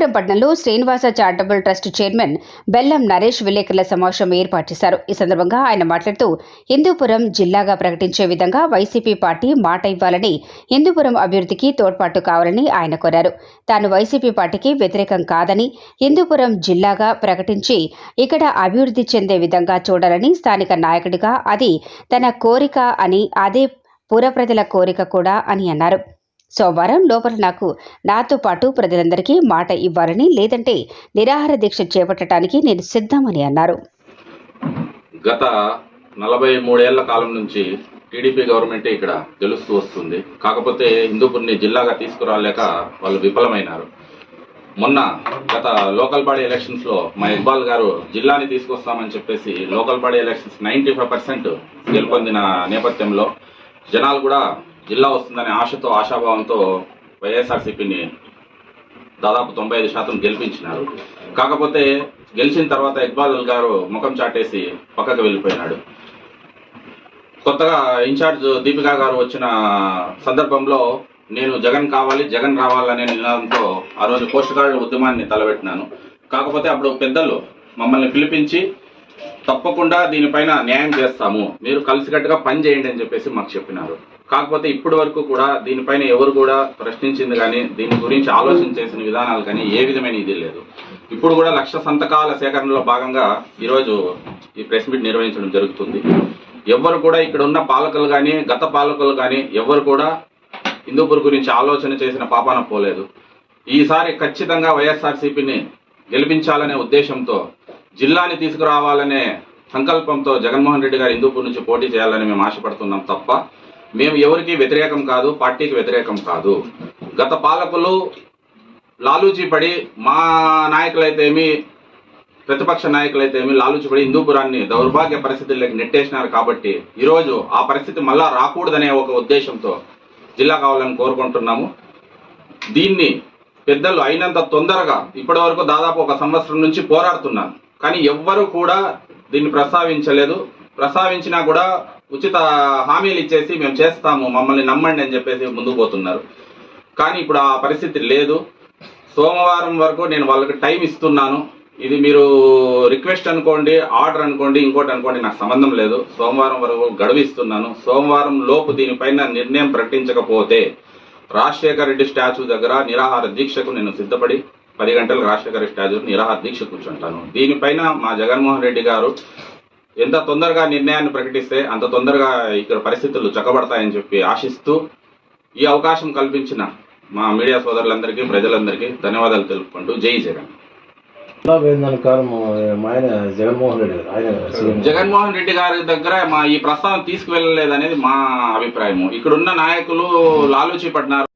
హిందూపురం పట్టణంలో Srinivasa charitable trust chairman బెల్లం నరేష్ విలేకరుల సమావేశం ఏర్పాటు చేశారు. ఈ సందర్భంగా ఆయన మాట్లాడుతూ హిందూపురం జిల్లాగా ప్రకటించే విధంగా వైసీపీ పార్టీ మాట ఇవ్వాలని హిందూపురం అభివృద్ధికి తోడ్పాటు కావాలని ఆయన కోరారు. తాను వైసీపీ పార్టీకి వ్యతిరేకం కాదని హిందూపురం జిల్లాగా ప్రకటించి ఇక్కడ అభివృద్ధి చెందే విధంగా చూడాలని స్థానిక నాయకుడిగా అది తన కోరిక అని అదే పుర ప్రజల కోరిక కూడా అని అన్నారు. సోమవారం లోపల నాకు నాతో పాటు ప్రజలందరికీ మాట ఇవ్వాలని లేదంటే నిరాహార దీక్ష చేపట్టడానికి నేను సిద్ధమని అన్నారు. గత నలభై మూడేళ్ళ కాలం నుంచి టీడీపీ గవర్నమెంటే ఇక్కడ గెలుస్తూ వస్తుంది. కాకపోతే హిందూపూర్ని జిల్లాగా తీసుకురాలేక వాళ్ళు విఫలమైనారు. మొన్న గత లోకల్ బాడీ ఎలక్షన్స్లో మా ఇక్బాల్ గారు జిల్లాని తీసుకొస్తామని చెప్పేసి local body elections ninety five percent గెలుపొందిన నేపథ్యంలో జనాలు కూడా జిల్లా వస్తుందనే ఆశతో ఆశాభావంతో వైఎస్ఆర్సీపీని దాదాపు తొంభై ఐదు శాతం గెలిపించినారు. కాకపోతే గెలిచిన తర్వాత ఇక్బాల్ గారు ముఖం చాటేసి పక్కకు వెళ్ళిపోయినాడు. కొత్తగా ఇన్ఛార్జ్ దీపికా గారు వచ్చిన సందర్భంలో నేను జగన్ కావాలి జగన్ రావాలనే నినాదంతో ఆ రోజు పోషకారుల ఉద్యమాన్ని తలపెట్టినాను. కాకపోతే అప్పుడు పెద్దలు మమ్మల్ని పిలిపించి తప్పకుండా దీనిపైన న్యాయం చేస్తాము. మీరు కలిసికట్టుగా పని చేయండి అని చెప్పేసి మాకు చెప్పినారు. కాకపోతే ఇప్పటి వరకు కూడా దీనిపైన ఎవరు కూడా ప్రశ్నించింది కానీ దీని గురించి ఆలోచన చేసిన విధానాలు కానీ ఏ విధమైన ఇది లేదు. ఇప్పుడు కూడా లక్ష సంతకాల సేకరణలో భాగంగా ఈరోజు ఈ ప్రెస్ మీట్ నిర్వహించడం జరుగుతుంది. ఎవ్వరు కూడా ఇక్కడ ఉన్న పాలకులు కానీ గత పాలకులు కానీ ఎవ్వరు కూడా హిందూపూర్ గురించి ఆలోచన చేసిన పాపాన పోలేదు. ఈసారి ఖచ్చితంగా వైఎస్ఆర్సీపీని గెలిపించాలనే ఉద్దేశంతో జిల్లాని తీసుకురావాలనే సంకల్పంతో జగన్మోహన్ రెడ్డి గారు హిందూపూర్ నుంచి పోటీ చేయాలని మేము ఆశపడుతున్నాం తప్ప మేము ఎవరికి వ్యతిరేకం కాదు పార్టీకి వ్యతిరేకం కాదు. గత పాలకులు లాలూచీ పడి మా నాయకులైతేమి ప్రతిపక్ష నాయకులైతేమి లాలూచిపడి హిందూపురాన్ని దౌర్భాగ్య పరిస్థితుల్లోకి నెట్టేసినారు కాబట్టి ఈరోజు ఆ పరిస్థితి మళ్ళా రాకూడదనే ఒక ఉద్దేశంతో జిల్లా కావాలని కోరుకుంటున్నాము. దీన్ని పెద్దలు అయినంత తొందరగా ఇప్పటి వరకు దాదాపు ఒక సంవత్సరం నుంచి పోరాడుతున్నాను కానీ ఎవ్వరూ కూడా దీన్ని ప్రస్తావించలేదు. ప్రస్తావించినా కూడా ఉచిత హామీలు ఇచ్చేసి మేము చేస్తాము మమ్మల్ని నమ్మండి అని చెప్పేసి ముందుకు పోతున్నారు. కానీ ఇప్పుడు ఆ పరిస్థితి లేదు. సోమవారం వరకు నేను వాళ్ళకి టైం ఇస్తున్నాను. ఇది మీరు రిక్వెస్ట్ అనుకోండి ఆర్డర్ అనుకోండి ఇంకోటి అనుకోండి నాకు సంబంధం లేదు. సోమవారం వరకు గడువు ఇస్తున్నాను సోమవారం లోపు దీనిపైన నిర్ణయం ప్రకటించకపోతే రాజశేఖర రెడ్డి స్టాచ్యూ దగ్గర నిరాహార దీక్షకు నేను సిద్ధపడి పది గంటలకు రాజశేఖర రెడ్డి నిరాహార దీక్ష కూర్చుంటాను. దీనిపైన మా జగన్మోహన్ రెడ్డి గారు ఎంత తొందరగా నిర్ణయాన్ని ప్రకటిస్తే అంత తొందరగా ఇక్కడ పరిస్థితులు చక్కబడతాయని చెప్పి ఆశిస్తూ ఈ అవకాశం కల్పించిన మా మీడియా సోదరులందరికీ ప్రజలందరికీ ధన్యవాదాలు తెలుపుకుంటూ జై జగన్. జగన్మోహన్ రెడ్డి గారు. జగన్మోహన్ రెడ్డి గారి దగ్గర మా ఈ ప్రస్తావన తీసుకువెళ్ళలేదు అనేది మా అభిప్రాయము. ఇక్కడున్న నాయకులు లాలూచి పడినారు